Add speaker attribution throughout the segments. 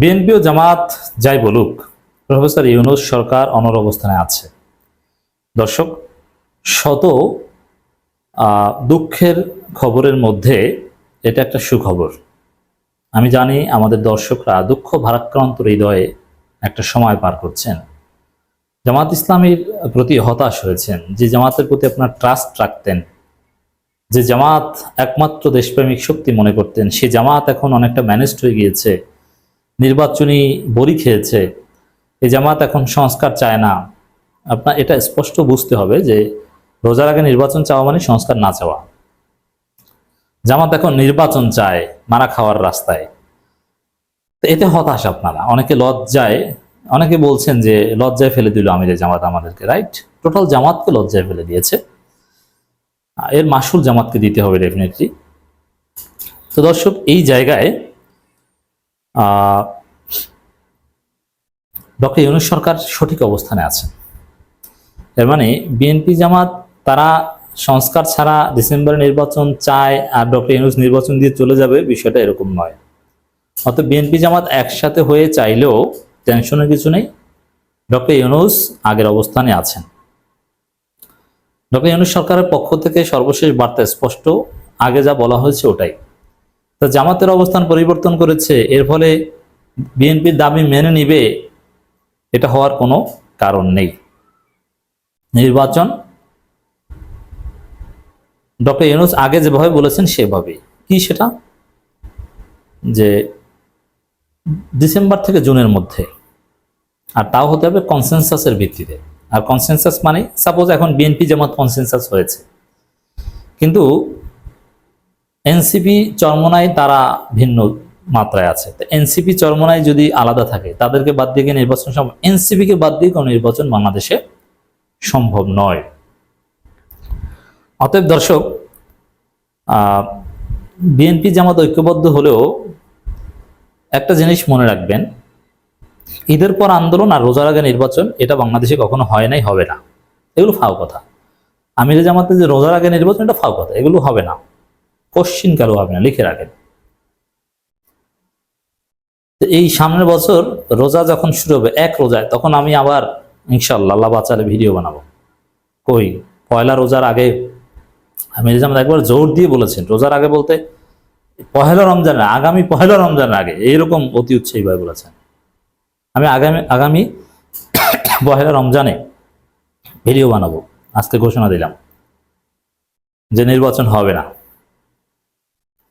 Speaker 1: BNP ও জামাত যাই বলুক, professor Yunus সরকার অনর অবস্থানে আছে। দর্শক, শত দুঃখের খবরের মধ্যে এটা একটা সুখবর। আমি জানি আমাদের দর্শকরা দুঃখ ভারাক্রান্ত হৃদয়ে একটা সময় পার করছেন। জামাত ইসলামীর প্রতি হতাশ হয়েছেন, যে জামাতের প্রতি আপনার ট্রাস্ট রাখতেন, যে জামাত একমাত্র দেশপ্রেমিক শক্তি মনে করতেন, সে জামাত এখন অনেকটা ম্যানেজড হয়ে গিয়েছে। নির্বাচনী বড়ি খেয়েছে এই জামাত এখন সংস্কার চায় না। আপনার এটা স্পষ্ট বুঝতে হবে যে রোজার আগে নির্বাচন চাওয়া মানে সংস্কার না চাওয়া। জামাত এখন নির্বাচন চায় মারা খাওয়ার রাস্তায়। তো এতে হতাশ আপনারা। অনেকে লজ্জায়, অনেকে বলছেন যে লজ্জায় ফেলে দিল আমিরের জামাত আমাদেরকে, রাইট? টোটাল জামাতকে লজ্জায় ফেলে দিয়েছে। এর মাসুল জামাতকে দিতে হবে ডেফিনেটলি। তো দর্শক, এই জায়গায় ডক্টর ইউনুস সরকার সঠিক অবস্থানে আছেন এর মানে বিএনপি জামাত, তারা সংস্কার ছাড়া ডিসেম্বরে নির্বাচন চায় আর ডক্টর ইউনুস নির্বাচন দিয়ে চলে যাবে বিষয়টা এরকম নয়। অত বিএনপি জামাত একসাথে হয়ে চাইলেও টেনশনের কিছু নেই। ডক্টর ইউনুস আগের অবস্থানে আছেন। ডক্টর ইউনুস সরকারের পক্ষ থেকে সর্বশেষ বার্তা স্পষ্ট। আগে যা বলা হয়েছে ওটাই। তা জামাতের অবস্থান পরিবর্তন করেছে, এর ফলে বিএনপির দাবি মেনে নিবে, এটা হওয়ার কোনো কারণ নেই। নির্বাচন, ডক্টর ইউনুস আগে যেভাবে বলেছেন সেভাবে কি সেটা? যে ডিসেম্বর থেকে জুনের মধ্যে। আর তাও হতে হবে কনসেনসাসের ভিত্তিতে। আর কনসেনসাস মানে সাপোজ এখন বিএনপি জামাত কনসেনসাস হয়েছে। কিন্তু এনসিপি চরমনায় তারা ভিন্ন মাত্রায় আছে। তো এনসিপি চরমনায় যদি আলাদা থাকে, তাদেরকে বাদ দিয়ে নির্বাচন সম্ভব? এনসিপিকে বাদ দিয়ে কোনো নির্বাচন বাংলাদেশে সম্ভব নয়। অতএব দর্শক বিএনপি জামাত ঐক্যবদ্ধ হলেও একটা জিনিস মনে রাখবেন, ঈদের পর আন্দোলন আর রোজার আগে নির্বাচন, এটা বাংলাদেশে কখনো হয় নাই, হবে না। এগুলো ফাও কথা। আমিরে জামাতে যে রোজার আগে নির্বাচন, এটা ফাও কথা। এগুলো হবে না। কোশ্চিন কারও হবে না লিখে রাখেন। এই সামনের বছর রোজা যখন শুরু হবে, এক রোজায়, তখন আমি আবার ইনশাল্লাহ আল্লাহ বাচ্চারে ভিডিও বানাবো। কই? পয়লা রোজার আগে আমির জামাত একবার জোর দিয়ে বলেছেন, রোজার আগে বলতে পহেলা রমজানের, আগামী পহেলা রমজানের আগে, এইরকম অতি উৎসাহীভাবে বলেছেন। আমি আগামী আগামী পহেলা রমজানে ভিডিও বানাবো। আজকে ঘোষণা দিলাম যে নির্বাচন হবে না।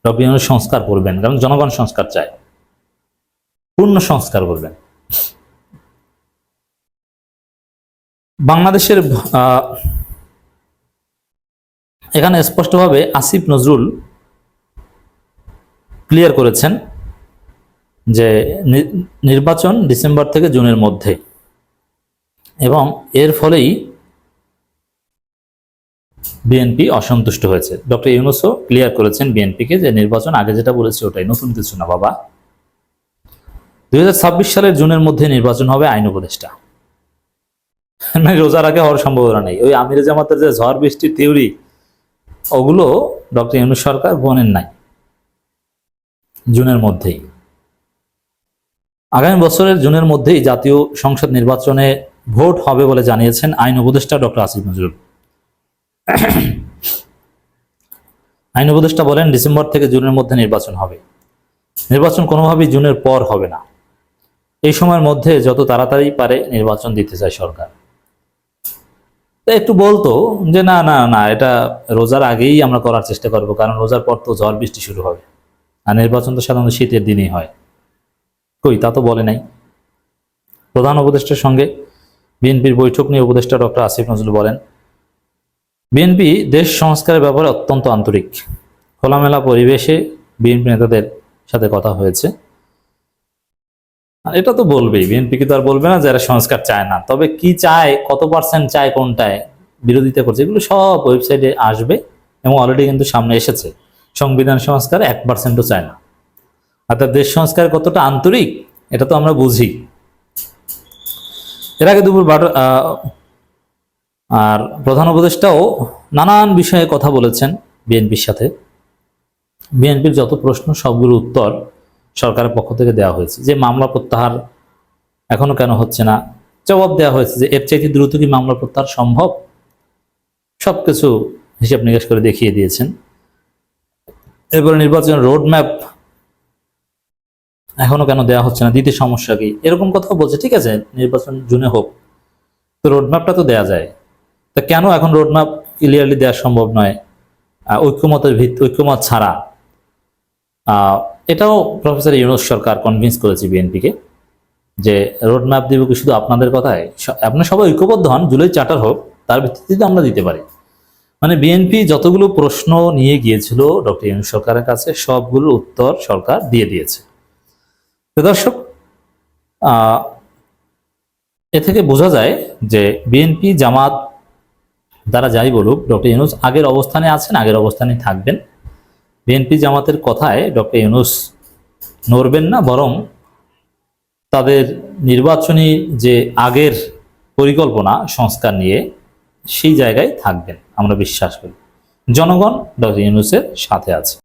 Speaker 1: রবি সংস্কার করবেন, কারণ জনগণ সংস্কার চায়। পূর্ণ সংস্কার করবেন। বাংলাদেশের এখানে স্পষ্টভাবে আসিফ নজরুল ক্লিয়ার করেছেন যে নির্বাচন ডিসেম্বর থেকে জুনের মধ্যে এবং এর ফলেই বিএনপি অসন্তুষ্ট হয়েছে। ডক্টর ইউনুসও ক্লিয়ার করেছেন বিএনপিকে যে নির্বাচন আগে যেটা বলেছে ওটাই, নতুন কিছু না বাবা। দুই হাজার ছাব্বিশ সালের জুনের মধ্যে নির্বাচন হবে আইন উপদেষ্টা। রোজার আগে হওয়ার সম্ভাবনা নেই। ওই আমির জামাতের যে ঝড় বৃষ্টির থিওরি ওগুলো ডক্টর ইউনুস সরকার বনেন নাই। জুনের মধ্যেই। আগামী বছরের জুনের মধ্যেই জাতীয় সংসদ নির্বাচনে ভোট হবে বলে জানিয়েছেন আইন উপদেষ্টা ডক্টর আসিফ নজরুল। আইন উপদেষ্টা বলেন, ডিসেম্বর থেকে জুনের মধ্যে নির্বাচন হবে। নির্বাচন কোনোভাবেই জুনের পর হবে না। এই সময়ের মধ্যে যত তাড়াতাড়ি পারে নির্বাচন দিতে চায় সরকার। একটু বলতো যে, না না না, এটা রোজার আগেই আমরা করার চেষ্টা করব, কারণ রোজার পর তো ঝড় বৃষ্টি শুরু হবে। আর নির্বাচন তো সাধারণত শীতের দিনেই হয়। কই, তা তো বলে নাই। প্রধান উপদেষ্টার সঙ্গে বিএনপির বৈঠক নিয়ে উপদেষ্টা ডক্টর আসিফ নজরুল বলেন বিএনপি দেশ সংস্কারের ব্যাপারে অত্যন্ত আন্তরিক। খোলামেলা পরিবেশে বিএনপি নেতাদের সাথে কথা হয়েছে। এটা তো বলবেই, বিএনপি কি তো আর বলবে না যারা সংস্কার চায় না। তবে কি চায়, কত পার্সেন্ট চায়, কোনটায় বিরোধিতা করছে, এগুলো সব ওয়েবসাইটে আসবে এবং অলরেডি কিন্তু সামনে এসেছে। সংবিধান সংস্কার এক পার্সেন্টও চায় না। অর্থাৎ দেশ সংস্কার কতটা আন্তরিক, এটা তো আমরা বুঝি। এর আগে দুপুর বারো আর প্রধান উপদেষ্টাও নানান বিষয়ে কথা বলেছেন বিএনপির সাথে। বিএনপির যত প্রশ্ন সবগুলোর উত্তর সরকারের পক্ষ থেকে দেওয়া হয়েছে যে মামলা প্রত্যাহার এখনও কেন হচ্ছে না? জবাব দেওয়া হয়েছে যে এর চাইতে দ্রুত কি মামলা প্রত্যাহার সম্ভব? সবকিছু হিসাব নিকাশ করে দেখিয়ে দিয়েছেন। এরপরে নির্বাচনের রোড ম্যাপ এখনও কেন দেওয়া হচ্ছে না? দ্বিতীয় সমস্যা কি? এরকম কথা বলছে, ঠিক আছে, নির্বাচন জুনে হোক। তো রোড ম্যাপটা তো দেওয়া যায়। তা কেন এখন রোড ম্যাপ ক্লিয়ারলি দেওয়া সম্ভব নয়? ঐক্যমতের ভিত্তি ঐক্যমত ছাড়া। এটাও প্রফেসর ইউনুস সরকার কনভিন্স করেছে বিএনপিকে যে রোড ম্যাপ দিব কি শুধু আপনাদের কথায়? আপনারা সবাই ঐক্যবদ্ধ হন, জুলাই চার্টার হোক, তার ভিত্তিতে আমরা দিতে পারি। মানে বিএনপি যতগুলো প্রশ্ন নিয়ে গিয়েছিল ডক্টর ইউনুস সরকারের কাছে, সবগুলোর উত্তর সরকার দিয়ে দিয়েছে। তো দর্শক এ থেকে বোঝা যায় যে বিএনপি জামাত তারা যাই বলুক, ডক্টর ইউনুস আগের অবস্থানে আছেন, আগের অবস্থানে থাকবেন। বিএনপি জামাতের কথায় ডক্টর ইউনুস নড়বেন না, বরং তাদের নির্বাচনী যে আগের পরিকল্পনা, সংস্কার নিয়ে সেই জায়গায় থাকবেন, আমরা বিশ্বাস করি। জনগণ ডক্টর ইউনুসের সাথে আছে।